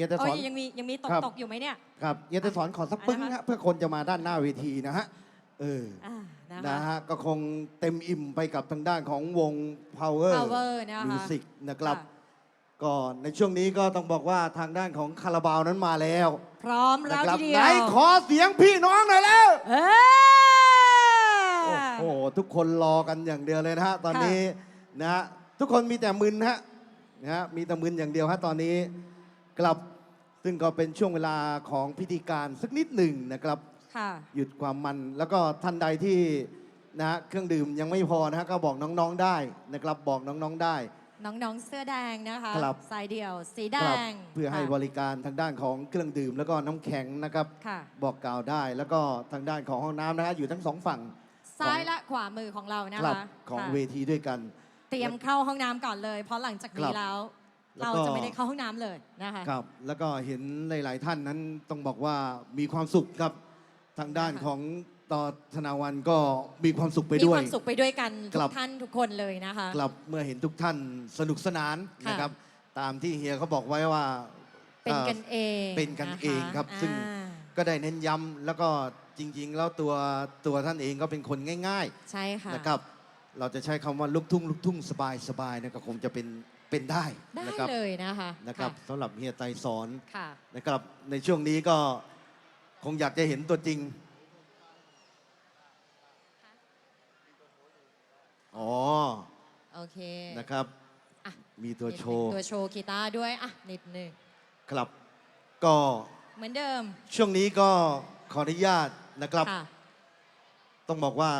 ฮียจะโอ้สยอนยังมียังมีตกครับ ตกอยู่ไหมเนี่ย ครับเฮียจะสอนขอสักปึ้งอะไรนะคะฮะเพื่อคนจะมาด้านหน้าเวทีนะฮะเอออ่านะนะคะฮะก็คงเต็มอิ่มไปกับทางด้านของวง Power Power นะคะ Music นะครับ ค่ะ ก็ในช่วงนี้ก็ต้องบอกว่าทางด้านของคาราบาวนั้นมาแล้วพร้อมนะแล้วครับทีเดีไหยนวขอเสียงพี่น้องหน่อยแล้ว เอ้โอ้โห ทุกคนรอกันอย่างเดียวเลยนะฮะ ตอนค่ะนี้นะฮะทุกคนมีแต่มึนฮะนะฮะมีแต่มึนอย่างเดียวฮะตอนนี้ กลับ ซึ่งก็เป็นช่วงเวลาของพิธีการสักนิดหนึ่งนะครับ ค่ะ หยุดความมันแล้วก็ท่านใดที่นะฮะเครื่องดื่มยังไม่พอนะฮะก็บอกน้องๆได้นะครับ บอกน้องๆได้ น้องๆเสื้อแดงนะคะครับ สายเดี่ยว สีแดครับงเพื่อให้บริการทางด้านของเครื่องดื่มแล้วก็น้ำแข็งนะครับ ค่ะ บอกกล่าวได้แล้วก็ทางด้านของห้องน้ำนะฮะอยู่ทั้งสองฝั่งซ้ายและขวามือของเรานะครัคะของค่ะเวทีด้วยกัน เตรียมเข้าห้องน้ำก่อนเลย เพราะหลังจากครันี้บ แล้วแล้ว เราก็จะไม่ได้เข้าห้องน้ำเลยนะคะครับ แล้วก็เห็นหลาย ๆ ท่านนั้นต้องบอกว่ามีความสุขครับทางด้านค่ะของต่อธนาวันก็มีความสุขไปมีด้วควยามสุขไปด้วยกันคทุรับกท่านทุกคนเลยนะคะ กลับเมื่อเห็นทุกท่านสนุกสนานค่ะ นะครับ ตามที่เฮียเขาบอกไว้ว่าเป็นอ่อกันเองเป็นกันะเองครับ ซึ่งอ่าก็ได้เน้นย้ำแล้วก็จริง ๆ แล้วตัวตัวท่านเองก็เป็นคนง่าย ใช่ค่ะ ๆ นะครับ เราจะใช้คำว่าลูกทุ่งลูกทุ่งสบายสบายนะก็คงจะเป็น เป็นได้ได้นะครับเลยนะคะนะครับสำหรับเฮียไตรสอนค่ะนะครับในช่วงนี้ก็คงอยากจะเห็นตัวจริงอ๋อโอเคนะครับอะมีตัวโชว์ตัวโชว์กีตาร์ด้วยอะนิดหนึงครับก็เหมือนเดิม ช่วงนี้ก็ขออนุญาตนะครับค่ะต้องบอกว่า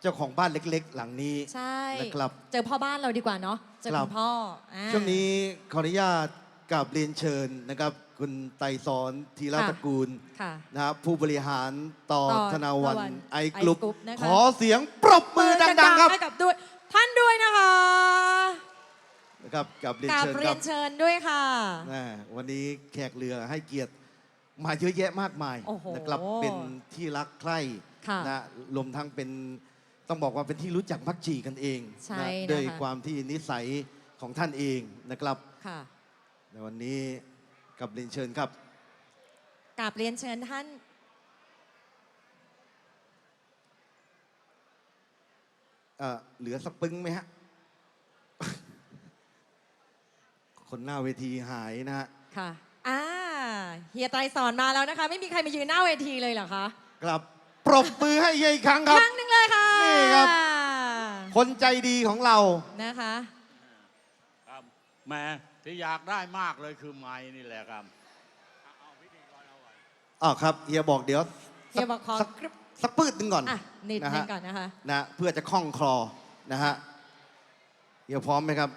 เจ้าของบ้านเล็ก ๆ หลังนี้ใช่นะครับ เจอพ่อบ้านเราดีกว่าเนาะเจอครัคุบณพ่ออ่า ช่วงนี้ขออนุญาตกับเรียนเชิญนะครับ คุณไตรสอนธีรค่ะ ตระกูลค่ะ นะครับผู้บริหารต่อต่อธนาวันธนาวันไอไอกรุ๊ปกรุ๊ปนะคะ ขอเสียงปรบมือดังๆครับให้กับด้วยท่านด้วยนะคะนะครับกับเรียนกราบเชิญเรีคยรับนเชิญด้วยค่ะนะวันนี้แขกเรือให้เกียรติมาเยอะแยะมากมายโอ้โหนะครับเป็นที่รักใคร่ค่ะ นะรวมทั้งเป็น ต้องบอกว่าเป็นที่รู้จักมักจีกันเองใช่นะนะคะ ด้วยความที่นิสัยของท่านเองนะครับ ค่ะในวันนี้กับเรียนเชิญครับ กราบเรียนเชิญท่านเอ่อเหลือสักปึ้งไหมฮะ คนหน้าเวทีหายนะฮะค่ะอ่าเฮียไตรสอนมาแล้วนะคะ ไม่มีใครมายืนหน้าเวทีเลยเหรอคะกลับปรบมือให้เฮียอีกครั้งครับ ครั้งหนึ่งเลยค่ะ นี่ครับ คนใจดีของเรา นะคะ ครับแหม่ที่อยากได้มากเลยคือไม้นี่แหละครับอ๋อครับเฮียบอกเดี๋ยวเฮียบอกขอสักสักปืดหนึ่งก่อนอะนิดนะนึฮะงก่อนนะคะนะเพื่อจะคล่องคลอนะฮะเฮียพร้อมไหมครับ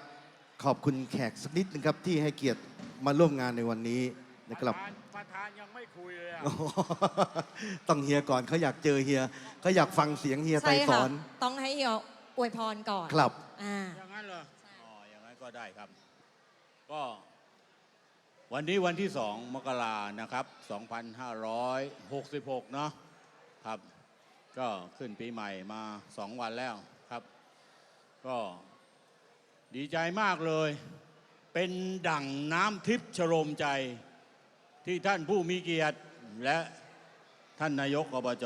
ขอบคุณแขกสักนิดหนึงครับที่ให้เกียรติมาร่วมงานในวันนี้นะครับประธาน ประธานยังไม่คุยเลยอะโอ้โหต้องเฮียก่อนเขาอยากเจอเฮียเขาอยากฟังเสียงเฮียไตรใช่สค่ะอนต้องให้เฮียอวยพรก่อนครับ อ่า อย่างนั้นเหรอ อ๋อ อย่างนั้นก็ได้ครับ ก็วันนี้วันที่สองมกรานะครับ 2566 เนาะครับ ก็ขึ้นปีใหม่มาสองวันแล้วครับ ก็ดีใจมากเลย เป็นดั่งน้ำทิพย์ชโลมใจ ที่ท่านผู้มีเกียรติและท่านนายกอบจ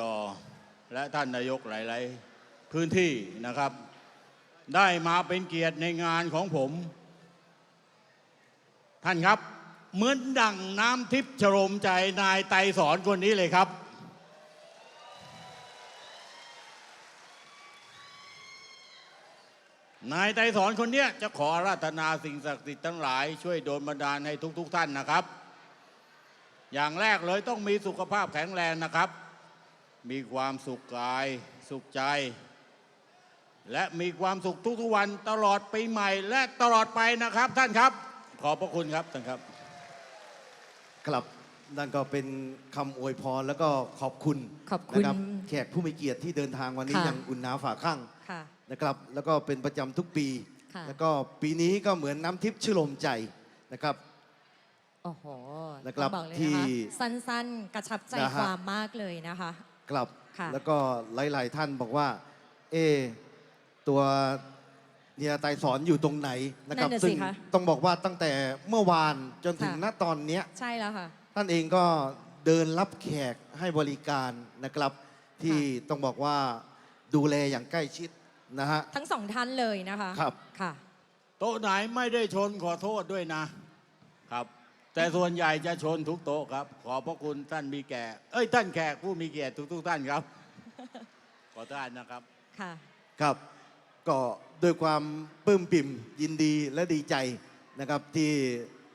และท่านนายกหลาย ๆ พื้นที่นะครับ ได้มาเป็นเกียรติในงานของผม ท่านครับ เหมือนดั่งน้ำทิพย์ชโลมใจนายไตสอนคนนี้เลยครับ นายไตสอนคนเนี้ยจะขอราธนาสิ่งศักดิ์สิทธิ์ทั้งหลาย ช่วยโดนบันดาลให้ทุก ๆ ท่านนะครับ อย่างแรกเลยต้องมีสุขภาพแข็งแรงนะครับ มีความสุขกายสุขใจ และมีความสุขทุกๆวันตลอดปีใหม่ และตลอดไปนะครับท่านครับ ขอบพระคุณครับท่านครับ ครับนั่นก็เป็นคำอวยพรแล้วก็ขอบคุณขอบคุณนะแขกผู้มีเกียรติที่เดินทางวันนี้ค่ะ อย่างอุ่นหนาฝาข้างค่ะ นะครับ แล้วก็เป็นประจำทุกปี ค่ะ แล้วก็ปีนี้ก็เหมือนน้ำทิพย์ชื่นลมใจนะครับ โอ้โหนะครับต้องบอกเลยที่นะคะสั้นๆ กระชับใจนะฮะ ความมากเลยนะคะ กลับค่ะ แล้วก็หลาย ๆ ท่านบอกว่า เอะตัวเฮียไตรสอนอยู่ตรงไหนนะครับ นั่นน่ะสิซึ่งคะต้องบอกว่าตั้งแต่เมื่อวานจนถึงค่ะ ณตอนเนี้ย ใช่แล้วค่ะ ท่านเองก็เดินรับแขกให้บริการนะครับ ที่ต้องบอกว่าดูแลอย่างใกล้ชิดนะฮะ ทั้งสองท่านเลยนะคะครับ ค่ะ โต๊ะไหนไม่ได้ชนขอโทษด้วยนะครับ แต่ส่วนใหญ่จะชนทุกโต๊ะครับ ขอบพระคุณท่านมีแก่ เอ้ยท่านแขกผู้มีเกียรติทุกๆท่านครับ ขอท่านนะครับ ค่ะ ครับ ก็ด้วยความปลื้มปิ่มยินดีและดีใจนะครับที่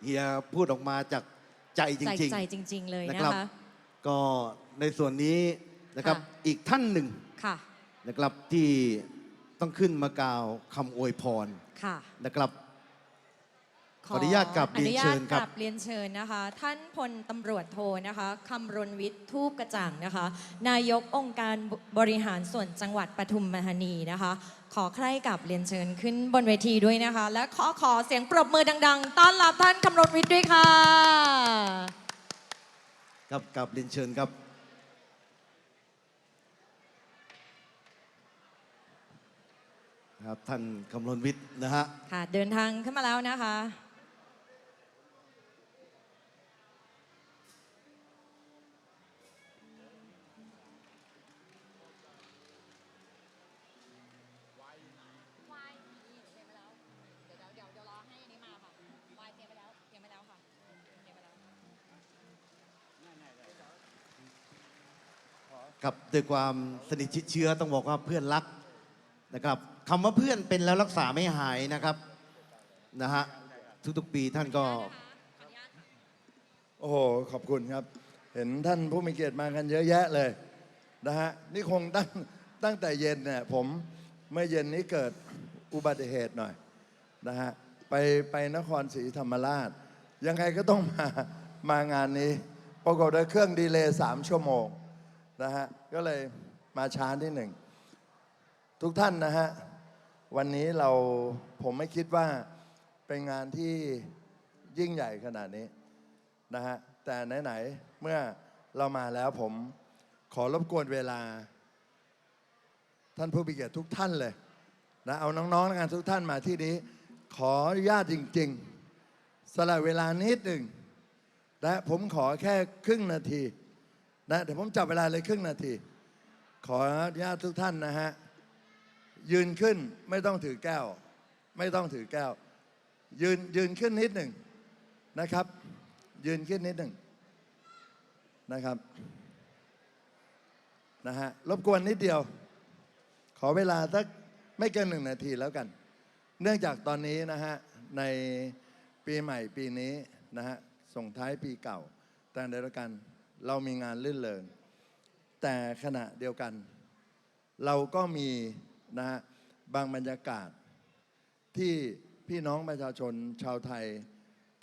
เฮียพูดออกมาจากใจจใจริง ใจจริง ๆ เลยๆนะนะครับ คะก็ในส่วนนี้นะครับค่ะ อีกท่านหนึ่งค่ะ นะครับที่ต้องขึ้นมากล่าวคำอวยพร ค่ะ นะครับ ขออนุญาตกราบเรียนเชิญครับ อนุญาตกราบเรียนเชิญนะคะ ท่านพลตำรวจโทนะคะคำรณวิทย์ทูปกระจ่างนะคะ นายกองค์การบริหารส่วนจังหวัดปทุมธานีนะคะ ขอใคร่กับเรียนเชิญขึ้นบนเวทีด้วยนะคะ และขอขอเสียงปรบมือดัง ๆ ต้อนรับท่านคำรณวิทย์ด้วยค่ะครับกราบเรียนเชิญครับครับท่านคำรณวิทย์นะฮะค่ะเดินทางขึ้นมาแล้วนะคะ ด้วยความสนิทชิดเชื้อต้องบอกว่าเพื่อนรักนะครับคำว่าเพื่อนเป็นแล้วรักษาไม่หายนะครับนะฮะทุกๆปีท่านก็โอ้โหขอบคุณครับ เห็นท่านผู้มีเกียรติมากันเยอะแยะเลยนะฮะนี่คงตั้งตั้งแต่เย็นเนี่ยผมเมื่อเย็นนี้เกิดอุบัติเหตุหน่อยนะฮะไปไปนครศรีธรรมราช ยังไงก็ต้องมามางานนี้ปรากฏว่าเครื่องดีเลย์สามชั่วโมง นะฮะก็เลยมาช้าที่หนึ่ง ทุกท่านนะฮะ วันนี้เราผมไม่คิดว่าเป็นงานที่ยิ่งใหญ่ขนาดนี้นะฮะ แต่ไหน ๆ เมื่อเรามาแล้วผมขอรบกวนเวลา ท่านผู้มีเกียรติทุกท่านเลยนะเอาน้องๆงานทุกท่านมาที่นี้ ขออนุญาตจริง ๆ สละเวลานิดหนึ่งนะผมขอแค่ครึ่งนาที นะเดี๋ยวผมจับเวลาเลยครึ่งนาที ขออนุญาตทุกท่านนะฮะ ยืนขึ้นไม่ต้องถือแก้ว ไม่ต้องถือแก้ว ยืนยืนขึ้นนิดหนึ่งนะครับ ยืนขึ้นนิดหนึ่งนะครับนะฮะรบกวนนิดเดียว ขอเวลาสักไม่เกินหนึ่งนาทีแล้วกัน เนื่องจากตอนนี้นะฮะในปีใหม่ปีนี้นะฮะส่งท้ายปีเก่าแต่ในละกัน เรามีงานลื่นเริงแต่ขณะเดียวกัน เราก็มีนะฮะบางบรรยากาศ ที่พี่น้องประชาชนชาวไทย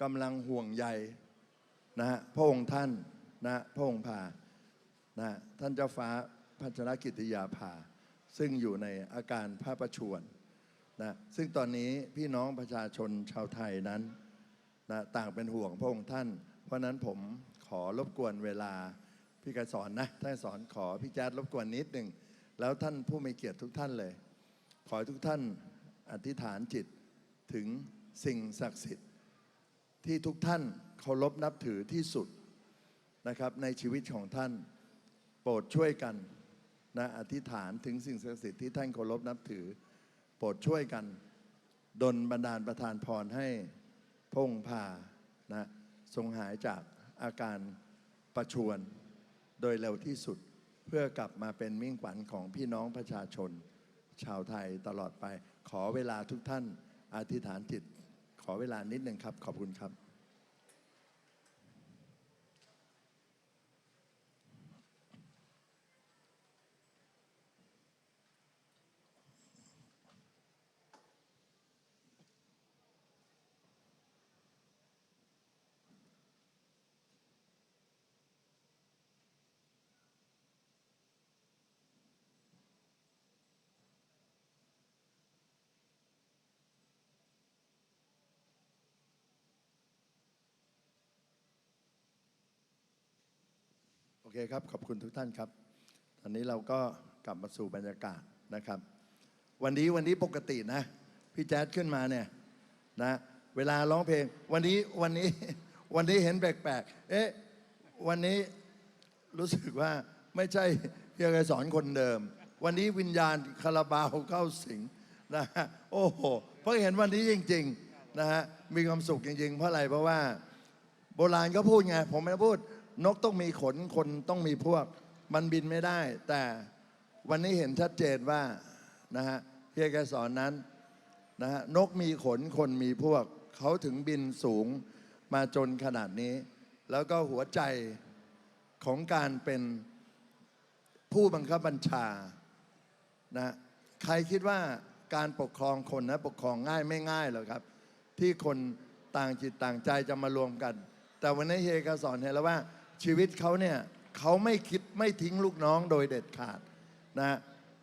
กำลังห่วงใยนะฮะพระองค์ท่านนะฮะพระองค์พานะฮะท่านเจ้าฟ้าพัชรกิติยาภา ซึ่งอยู่ในอาการพระประชวรนะซึ่งตอนนี้พี่น้องประชาชนชาวไทยนั้นนะต่างเป็นห่วงพระองค์ท่าน เพราะนั้นผม อรบกวนเวลาพี่กสอนนะท่านสอนขอพี่แจ๊ดรบกวนนิดหนึ่งแล้วท่านผู้มีเกียรติทุกท่านเลย ขอทุกท่านอธิษฐานจิตถึงสิ่งศักดิ์สิทธิ์ ที่ทุกท่านเคารพนับถือที่สุดนะครับในชีวิตของท่านโปรดช่วยกันนะอธิษฐานถึงสิ่งศักดิ์สิทธิ์ที่ท่านเคารพนับถือ โปรดช่วยกัน ดลบันดาลประทานพรให้พงพานะทรงหายจาก อาการประชวนโดยเร็วที่สุด เพื่อกลับมาเป็นมิ่งขวัญของพี่น้องประชาชน ชาวไทยตลอดไป ขอเวลาทุกท่านอธิษฐานจิต ขอเวลานิดหนึ่งครับ ขอบคุณครับ โอเคครับ ขอบคุณทุกท่านครับ ตอนนี้เราก็กลับมาสู่บรรยากาศนะครับ วันนี้วันนี้ปกตินะ พี่แจ๊ดขึ้นมาเนี่ยนะเวลาร้องเพลง วันนี้วันนี้วันนี้เห็นแปลกๆเอ๊ะวันนี้รู้สึกว่าไม่ใช่เฮียไกรสอนคนเดิม วันนี้วิญญาณคาราบาวเข้าสิงนะฮะโอ้โหเพราะเห็นวันนี้จริงๆนะฮะมีความสุขจริงๆ เพราะอะไรเพราะว่า โบราณก็พูดไงผมไม่ได้พูด นกต้องมีขนคนต้องมีพวก มันบินไม่ได้ แต่วันนี้เห็นชัดเจนว่านะฮะเฮียแกสอนนั้นนะฮะนกมีขนคนมีพวก เขาถึงบินสูงมาจนขนาดนี้ แล้วก็หัวใจของการเป็นผู้บังคับบัญชานะใครคิดว่าการปกครองคนนะปกครองง่ายไม่ง่ายหรอกครับ ที่คนต่างจิตต่างใจจะมารวมกัน แต่วันนี้เฮกสอนเห็นแล้วว่า ชีวิตเขาเนี่ยเขาไม่คิดไม่ทิ้งลูกน้องโดยเด็ดขาดนะ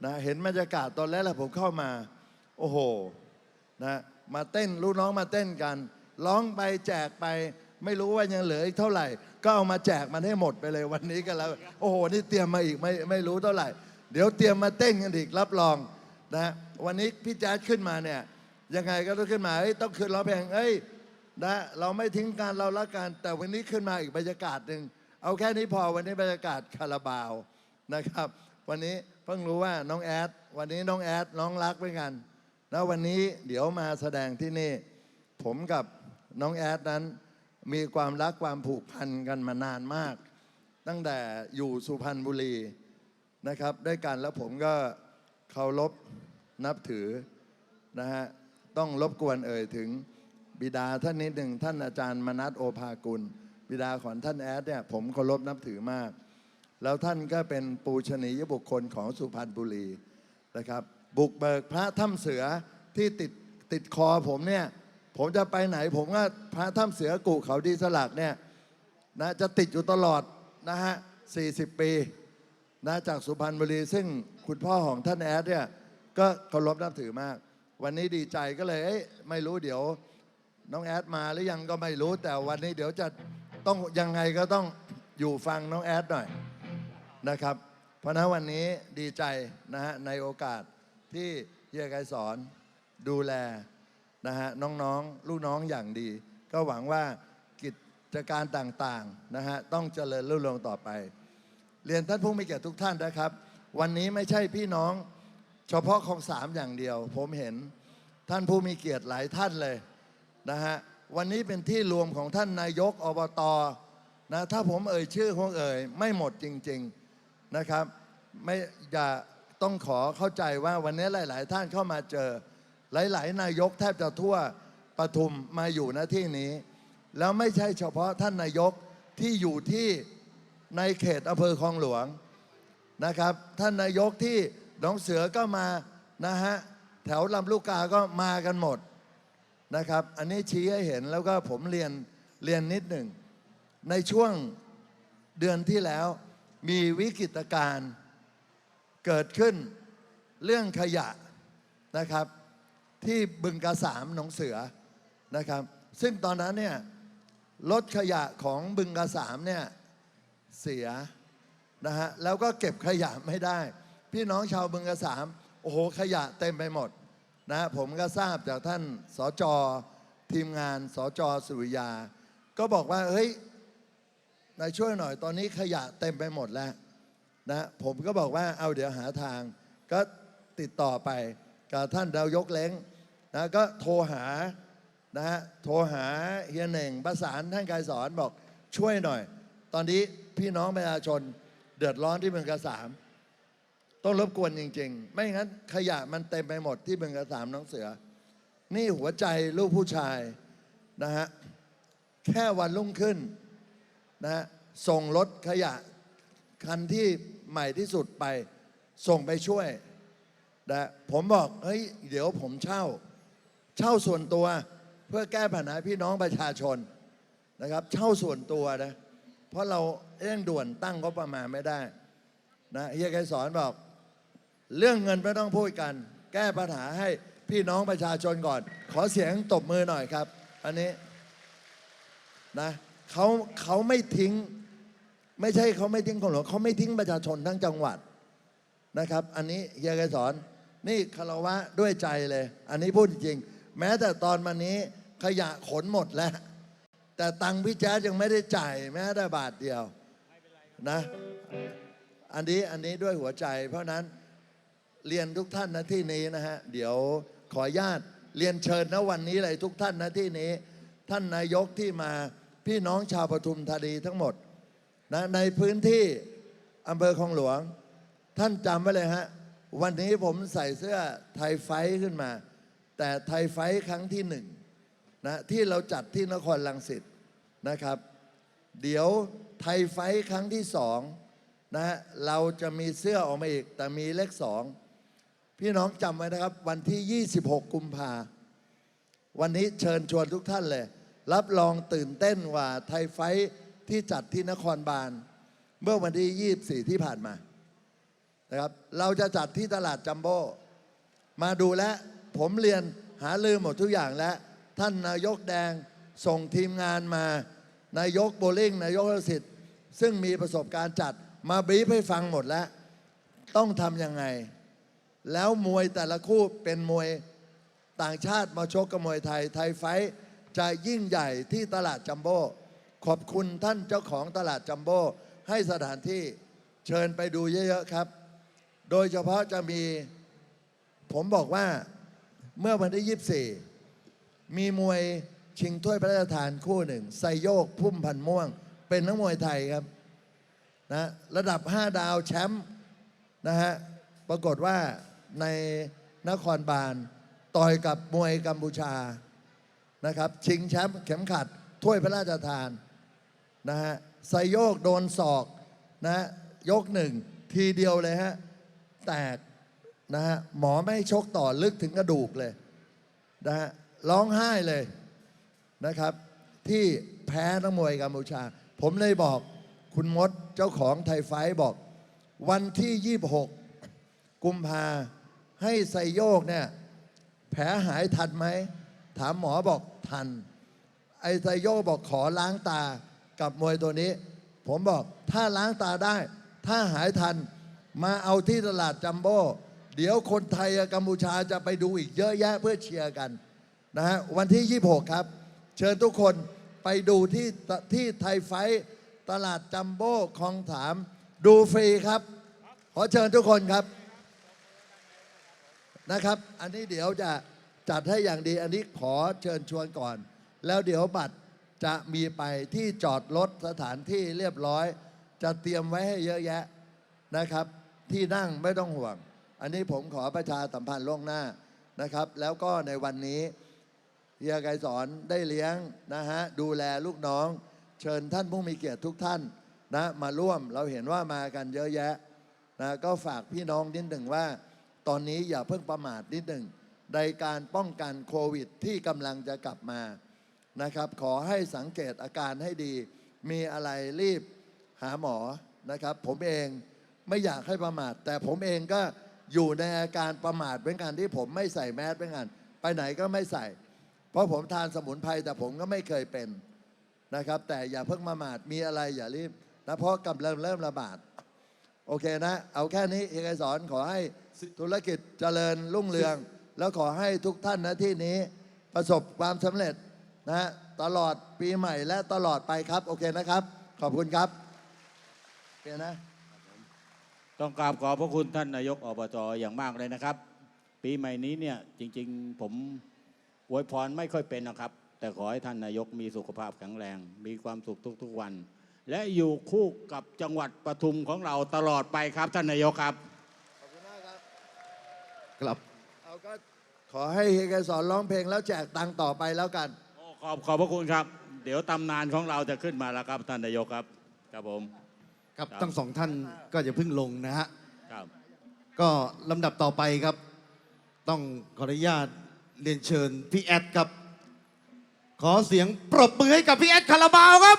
นะเห็นบรรยากาศตอนแรกแหละผมเข้ามา โอ้โหนะมาเต้นลูกน้องมาเต้นกัน ร้องไปแจกไป ไม่รู้ว่ายังเหลืออีกเท่าไหร่ ก็เอามาแจกมันให้หมดไปเลยวันนี้ก็แล้ว โอ้โห นี่เตรียมมาอีกไม่ไม่รู้เท่าไหร่ เดี๋ยวเตรียมมาเต้นกันอีกรับรองนะวันนี้พี่แจ๊ดขึ้นมาเนี่ยยังไงก็ต้องขึ้นมาเอ้ยต้องขึ้นร้องเพลงเอ้ยนะเราไม่ทิ้งกันเราละกันแต่วันนี้ขึ้นมาอีกบรรยากาศหนึ่ง เอาแค่นี้พอวันนี้บรรยากาศคาราบาวนะครับ วันนี้เพิ่งรู้ว่าน้องแอด วันนี้น้องแอดน้องรักเหมือนกัน แล้ววันนี้เดี๋ยวมาแสดงที่นี่ ผมกับน้องแอดนั้น มีความรักความผูกพันกันมานานมาก ตั้งแต่อยู่สุพรรณบุรีนะครับด้วยกันแล้วผมก็เคารพนับถือนะฮะต้องรบกวนเอ่ยถึงบิดาท่านนิดหนึ่งท่านอาจารย์มนัสโอภากุล บิดาของท่านแอดเนี่ยผมเคารพนับถือมาก แล้วท่านก็เป็นปูชนียบุคคลของสุพรรณบุรีนะครับ บุกเบิกพระถ้ำเสือที่ติดติดคอผมเนี่ย ผมจะไปไหน ผมก็พระถ้ำเสือกุเขาดีสลักเนี่ยนะจะติดอยู่ตลอดนะฮะ40 ปีนะจากสุพรรณบุรี ซึ่งคุณพ่อของท่านแอดเนี่ยก็เคารพนับถือมาก วันนี้ดีใจก็เลยเอ้ยไม่รู้เดี๋ยวน้องแอดมาหรือยังก็ไม่รู้แต่วันนี้เดี๋ยวจะ ต้องยังไงก็ต้องอยู่ฟังน้องแอดหน่อยนะครับ เพราะฉะนั้นวันนี้ดีใจนะฮะในโอกาสที่เฮียไกรสอนดูแลนะฮะน้องๆ ลูกน้องอย่างดี ก็หวังว่ากิจการต่างๆนะฮะต้องเจริญรุ่งเรืองต่อไป เรียนท่านผู้มีเกียรติทุกท่านนะครับ วันนี้ไม่ใช่พี่น้อง เฉพาะของสามอย่างเดียว ผมเห็นท่านผู้มีเกียรติหลายท่านเลยนะฮะ วันนี้เป็นที่รวมของท่านนายกอบตนะถ้าผมเอ่ยชื่อคงเอ่ยไม่หมดจริง ๆนะครับ ไม่อย่าต้องขอเข้าใจว่าวันนี้หลาย ๆ ท่านเข้ามาเจอ หลาย ๆ นายกแทบจะทั่วปทุมมาอยู่ณที่นี้ แล้วไม่ใช่เฉพาะท่านนายกที่อยู่ที่ในเขตอำเภอคลองหลวงนะครับ ท่านนายกที่หนองเสือก็มานะฮะแถวลำลูกกาก็มากันหมด นะครับ อันนี้ชี้ให้เห็นแล้วก็ผมเรียนเรียนนิดหนึ่ง ในช่วงเดือนที่แล้วมีวิกฤตการณ์เกิดขึ้นเรื่องขยะนะครับ ที่บึงกาสามหนองเสือนะครับ ซึ่งตอนนั้นเนี่ยรถขยะของบึงกาสามเนี่ยเสียนะฮะแล้วก็เก็บขยะไม่ได้ พี่น้องชาวบึงกระสามโอ้โหขยะเต็มไปหมด นะผมก็ทราบจากท่านสจทีมงานสจสุริยา ก็บอกว่าเฮ้ยนายช่วยหน่อยตอนนี้ขยะเต็มไปหมดแล้วนะผมก็บอกว่าเอาเดี๋ยวหาทาง ก็ติดต่อไปกับท่านดาวยกเล้งนะก็โทรหานะฮะโทรหาเฮียเหน่งประสานท่านกายสอนบอกช่วยหน่อย ตอนนี้พี่น้องประชาชนเดือดร้อนที่เมืองกระสาม ต้องรบกวนจริง ๆ ไม่งั้นขยะมันเต็มไปหมดที่เมืองกระสามน้องเสือ นี่หัวใจลูกผู้ชายนะฮะแค่วันรุ่งขึ้นนะฮะส่งรถขยะคันที่ใหม่ที่สุดไป ส่งไปช่วยนะผมบอกเฮ้ยเดี๋ยวผมเช่า เช่าส่วนตัวเพื่อแก้ปัญหาพี่น้องประชาชนนะครับ เช่าส่วนตัวนะเพราะเราเร่งด่วนตั้งก็ประมาณไม่ได้นะเฮียไกรสอนบอก เรื่องเงินไม่ต้องพูดกัน แก้ปัญหาให้พี่น้องประชาชนก่อน ขอเสียงตบมือหน่อยครับ อันนี้นะเขาเขาไม่ทิ้ง ไม่ใช่เขาไม่ทิ้งคนหลวงเขาไม่ทิ้งประชาชนทั้งจังหวัดนะครับ อันนี้เฮียไกรสอนนี่คารวะด้วยใจเลย อันนี้พูดจริง แม้แต่ตอนมานี้ขยะขนหมดแล้ว แต่ตังค์พี่แจ๊ดยังไม่ได้จ่ายแม้แต่บาทเดียวนะ อันนี้อันนี้ด้วยหัวใจเพราะนั้น เรียนทุกท่านนะที่นี้นะฮะ เดี๋ยวขออนุญาตเรียนเชิญนะวันนี้เลยทุกท่านนะที่นี้ ท่านนายกที่มาพี่น้องชาวปทุมธานีทั้งหมดนะในพื้นที่อำเภอคลองหลวง ท่านจำไว้เลยฮะ วันนี้ผมใส่เสื้อไทยไฟขึ้นมา แต่ไทยไฟครั้งที่หนึ่งนะที่เราจัดที่นครลังสิตนะครับ เดี๋ยวไทยไฟครั้งที่สองนะฮะเราจะมีเสื้อออกมาอีก แต่มีเลขสอง พี่น้องจำไว้นะครับ วันที่ 26 กุมภาวันนี้เชิญชวนทุกท่านเลย รับรองตื่นเต้นกว่าไทยไฟท์ที่จัดที่นครบาล เมื่อวันที่ 24 ที่ผ่านมานะครับ เราจะจัดที่ตลาดจัมโบ้มาดูแลวผมเรียนหาลืมหมดทุกอย่างแล้ว ท่านนายกแดงส่งทีมงานมา นายกโบลิ่ง นายกรสิทธิ์ซึ่งมีประสบการณ์จัดมาบีฟให้ฟังหมดแล้ว ต้องทำยังไง แล้วมวยแต่ละคู่เป็นมวยต่างชาติมาชกกับมวยไทย ไทยไฟจะยิ่งใหญ่ที่ตลาดจัมโบ้ขอบคุณท่านเจ้าของตลาดจัมโบ้ให้สถานที่เชิญไปดูเยอะๆครับ โดยเฉพาะจะมี ผมบอกว่าเมื่อวันที่ 24 มีมวยชิงถ้วยพระราชทานคู่หนึ่งไซโยกพุ่มพันม่วง เป็นนักมวยไทยครับนะระดับ 5 ดาวแชมป์นะฮะปรากฏว่า ในนครบาล ต่อยกับมวยกัมพูชานะครับ ชิงแชมป์เข็มขัด ถ้วยพระราชทานนะฮะไซโยกโดนศอกนะฮะยกหนึ่ง ทีเดียวเลยฮะ แตกนะฮะหมอไม่ให้ชกต่อลึกถึงกระดูกเลยนะฮะร้องไห้เลยนะครับ ที่แพ้นักมวยกัมพูชา ผมเลยบอกคุณมดเจ้าของไทยไฟบอก วันที่ 26 กุมภา ให้ไซโยกเนี่ยแผลหายทันไหม ถามหมอบอกทัน ไอ้ไซโยกบอกขอล้างตากับมวยตัวนี้ ผมบอกถ้าล้างตาได้ ถ้าหายทันมาเอาที่ตลาดจัมโบ้เดี๋ยวคนไทยกับกัมพูชาจะไปดูอีกเยอะแยะเพื่อเชียร์กันนะฮะวันที่ 26 ครับ เชิญทุกคนไปดูที่ที่ไทยไฟท์ตลาดจัมโบ้คลองถาม ดูฟรีครับ ขอเชิญทุกคนครับ นะครับ อันนี้เดี๋ยวจะจัดให้อย่างดี อันนี้ขอเชิญชวนก่อน แล้วเดี๋ยวบัตรจะมีไปที่จอดรถสถานที่เรียบร้อย จะเตรียมไว้ให้เยอะแยะนะครับ ที่นั่งไม่ต้องห่วง อันนี้ผมขอประชาสัมพันธ์ล่วงหน้านะครับ แล้วก็ในวันนี้เฮียไกรสอนได้เลี้ยงนะฮะดูแลลูกน้อง เชิญท่านผู้มีเกียรติทุกท่านนะมาร่วมเราเห็นว่ามากันเยอะแยะนะก็ฝากพี่น้องนิดหนึ่งว่า ตอนนี้อย่าเพิ่งประมาทนิดหนึ่งในการป้องกันโควิดที่กำลังจะกลับมานะครับ ขอให้สังเกตอาการให้ดี มีอะไรรีบหาหมอนะครับ ผมเองไม่อยากให้ประมาท แต่ผมเองก็อยู่ในอาการประมาทเป็นการที่ผมไม่ใส่แมสเป็นการไปไหนก็ไม่ใส่ เพราะผมทานสมุนไพรแต่ผมก็ไม่เคยเป็นนะครับ แต่อย่าเพิ่งประมาทมีอะไรอย่ารีบนะเพราะกำลังเริ่มระบาด โอเคนะ เอาแค่นี้เอกสอนขอให้ ธุรกิจเจริญรุ่งเรือง แล้วขอให้ทุกท่านนะที่นี้ประสบความสำเร็จนะตลอดปีใหม่และตลอดไปครับ โอเคนะครับ ขอบคุณครับโอเคนะ ต้องกราบขอบพระคุณท่านนายกอบจอย่างมากเลยนะครับ ปีใหม่นี้เนี่ยจริงๆ ผมอวยพรไม่ค่อยเป็นนะครับ แต่ขอให้ท่านนายกมีสุขภาพแข็งแรง มีความสุขทุกๆวัน และอยู่คู่กับจังหวัดปทุมของเราตลอดไปครับท่านนายกครับ ขอบคุณมากครับ กลับเอาก็ขอให้เฮยไกรสอนร้องเพลงแล้วแจกตังค์ต่อไปแล้วกัน โอ้ขอบขอบพระคุณครับ เดี๋ยวตำนานของเราจะขึ้นมาแล้วครับท่านนายกครับครับผม ครับครับ ทั้งสองท่านก็อย่าเพิ่งลงนะฮะ ครับ ก็ลำดับต่อไปครับ ต้องขออนุญาตเรียนเชิญพี่แอดครับ ขอเสียงปรบมือให้กับพี่แอดคาราบาวครับ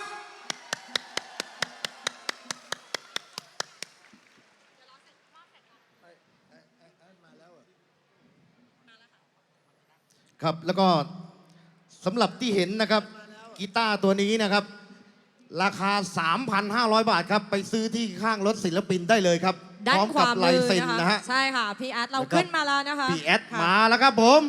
ครับ แล้วก็สำหรับที่เห็นนะครับกีตาร์ตัวนี้นะครับ ราคา 3,500 บาทครับ ไปซื้อที่ข้างรถศิลปินได้เลยครับ ด้านพร้อมขกับวามืลายอเซ็นนะคะนะฮะใช่ค่ะ พี่แอดเราแล้วก็ขึ้นมาแล้วนะคะพี่แอดค่ะ มาแล้วครับผม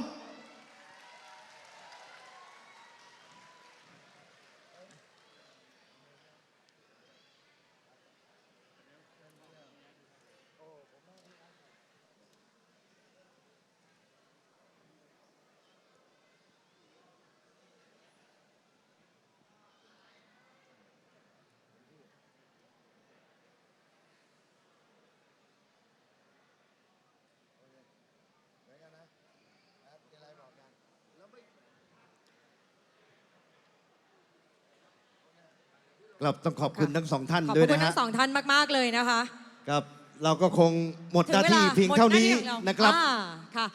ครับต้องขอบคุณทั้งสองท่านขอบด้วยคุณนะฮะทั้งสองท่านมาก ๆ เลยนะคะครับเราก็คงหมดหน้าที่เพียงเท่านี้หมดหาที่ของเานะครับ อ่าค่ะ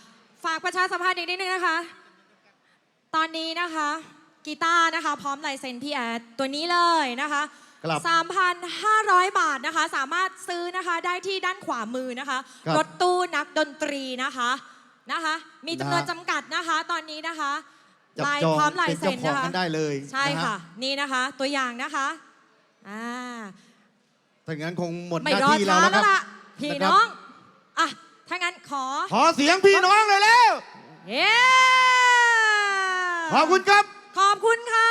ฝากประชาสัมพันธ์อีกนิดนึงนะคะ ตอนนี้นะคะกีตาร์นะคะ พร้อมลายเซ็นพี่แอดตัวนี้เลยนะคะครับ 3,500 บาทนะคะ สามารถซื้อนะคะได้ที่ด้านขวามือนะคะ ครับรถตู้นักดนตรีนะคะนะคะ มีจำนวนนะฮะ จำกัดนะคะ ตอนนี้นะคะจับลายจองพร้อมลายเป็นเซ็เจ้านของนะคะ กันได้เลยใช่นฮ ค่ะ นี่นะคะตัวอย่างนะคะ อ่าถ้าอย่างนั้นคงหมดหไม่น้ารอที่ช้าแล้วแล้วนะครับล่ะพี่นะครับ น้องอะถ้างั้นขอขอเสียงพี่น้องเลยแล้วเย้ขอบคุณครับ ขอบคุณค่ะ